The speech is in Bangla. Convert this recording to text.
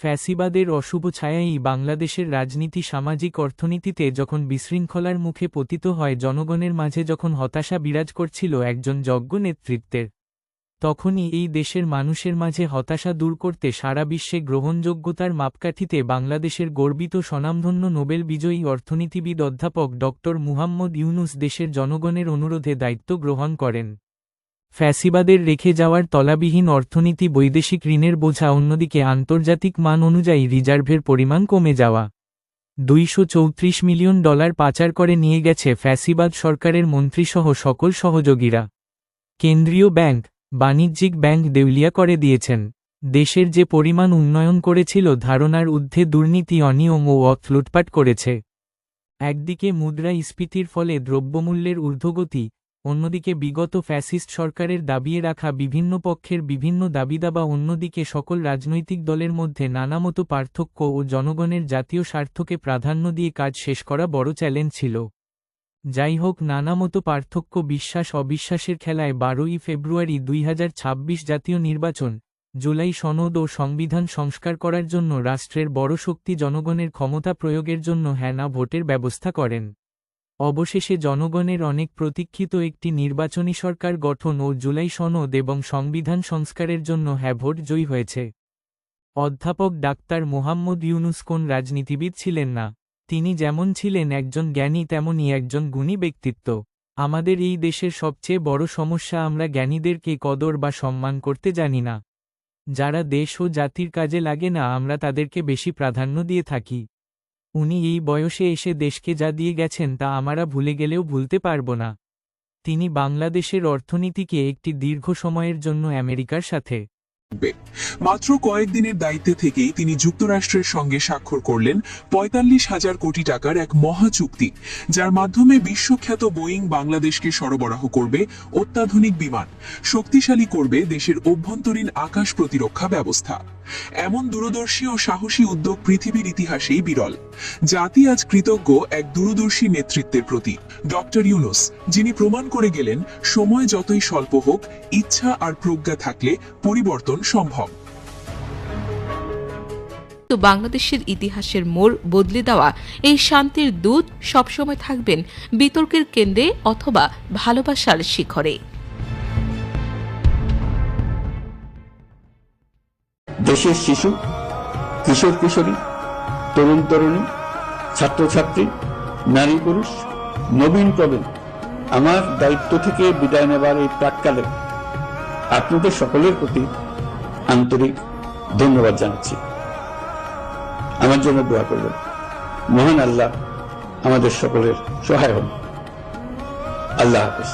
ফ্যাসিবাদের অশুভ ছায়াই বাংলাদেশের রাজনীতি, সামাজিক অর্থনীতিতে যখন বিশৃঙ্খলার মুখে পতিত হয়, জনগণের মাঝে যখন হতাশা বিরাজ করছিল একজন যজ্ঞ নেতৃত্বের, তখনই এই দেশের মানুষের মাঝে হতাশা দূর করতে সারা বিশ্বে গ্রহণযোগ্যতার মাপকাঠিতে বাংলাদেশের গর্বিত স্বনামধন্য নোবেল বিজয়ী অর্থনীতিবিদ অধ্যাপক ড মুহাম্মদ ইউনুস দেশের জনগণের অনুরোধে দায়িত্ব গ্রহণ করেন। ফ্যাসিবাদের রেখে যাওয়ার তলাবিহীন অর্থনীতি বৈদেশিক ঋণের বোঝা অন্যদিকে আন্তর্জাতিক মান অনুযায়ী রিজার্ভের পরিমাণ কমে যাওয়া। দুইশো চৌত্রিশ মিলিয়ন ডলার পাচার করে নিয়ে গেছে ফ্যাসিবাদ সরকারের মন্ত্রীসহ সকল সহযোগীরা। কেন্দ্রীয় ব্যাংক, বাণিজ্যিক ব্যাংক দেউলিয়া করে দিয়েছেন। দেশের যে পরিমাণ উন্নয়ন করেছিল ধারণার ঊর্ধ্বে দুর্নীতি, অনিয়ম ও অর্থ লুটপাট করেছে। একদিকে মুদ্রাস্ফীতির ফলে দ্রব্যমূল্যের ঊর্ধ্বগতি অন্যদিকে বিগত ফ্যাসিস্ট সরকারের দাবিয়ে রাখা বিভিন্ন পক্ষের বিভিন্ন দাবিদাবা অন্যদিকে সকল রাজনৈতিক দলের মধ্যে নানামতো পার্থক্য ও জনগণের জাতীয় স্বার্থকে প্রাধান্য দিয়ে কাজ শেষ করা বড় চ্যালেঞ্জ ছিল। যাই হোক নানামতো পার্থক্য বিশ্বাস অবিশ্বাসের খেলায় বারোই ফেব্রুয়ারি দুই হাজার ছাব্বিশ জাতীয় নির্বাচন, জুলাই সনদ ও সংবিধান সংস্কার করার জন্য রাষ্ট্রের বড় শক্তি জনগণের ক্ষমতা প্রয়োগের জন্য হ্যানা ভোটের ব্যবস্থা করেন। অবশেষে জনগণের অনেক প্রতীক্ষিত একটি নির্বাচনী সরকার গঠন ও জুলাই সনদ এবং সংবিধান সংস্কারের জন্য হ্যাঁ ভোট জয়ী হয়েছে। অধ্যাপক ডাক্তার মোহাম্মদ ইউনুস কোন রাজনীতিবিদ ছিলেন না? তিনি যেমন ছিলেন একজন জ্ঞানী তেমনই একজন গুণী ব্যক্তিত্ব। আমাদের এই দেশের সবচেয়ে বড় সমস্যা আমরা জ্ঞানীদেরকে কদর বা সম্মান করতে জানি না। যারা দেশ ও জাতির কাজে লাগে না, আমরা তাদেরকে বেশি প্রাধান্য দিয়ে থাকি। উনি এই বয়সে এসে দেশকে যা দিয়ে গেছেন তা আমরা ভুলে গেলেও ভুলতে পারব না। তিনি বাংলাদেশের অর্থনীতিকে একটি দীর্ঘ সময়ের জন্য আমেরিকার সাথে। মাত্র কয়েকদিনের দায়িত্বে থেকেই তিনি যুক্তরাষ্ট্রের সঙ্গে স্বাক্ষর করলেন পঁয়তাল্লিশ হাজার কোটি টাকার এক মহা চুক্তি, যার মাধ্যমে বিশ্বখ্যাত বোয়িং বাংলাদেশকে সরবরাহ করবে অত্যাধুনিক বিমান, শক্তিশালী করবে দেশের অভ্যন্তরীণ আকাশ প্রতিরক্ষা ব্যবস্থা। এমন দূরদর্শী ও সাহসী উদ্যোগ পৃথিবীর ইতিহাসেই বিরল। জাতি আজ কৃতজ্ঞ এক দূরদর্শী নেতৃত্বের প্রতি ডক্টর ইউনুস, যিনি প্রমাণ করে গেলেন, সময় যতই স্বল্প হোক, ইচ্ছা আর প্রজ্ঞা থাকলে পরিবর্তন সম্ভব। তো বাংলাদেশের ইতিহাসের মোড় বদলে দেওয়া, এই শান্তির দূত সবসময় থাকবেন বিতর্কের কেন্দ্রে অথবা ভালোবাসার শিখরে। দেশের শিশু, কিশোর, কিশোরী, তরুণ, তরুণী, ছাত্রছাত্রী, নারী পুরুষ, নবীন প্রবীণ, আমার দায়িত্ব থেকে বিদায় নেবার এই প্রাককালে আপনাদের সকলের প্রতি আন্তরিক ধন্যবাদ জানাচ্ছি। আমার জন্য দোয়া করবেন। মহান আল্লাহ আমাদের সকলের সহায় হন আল্লাহ হাফেজ।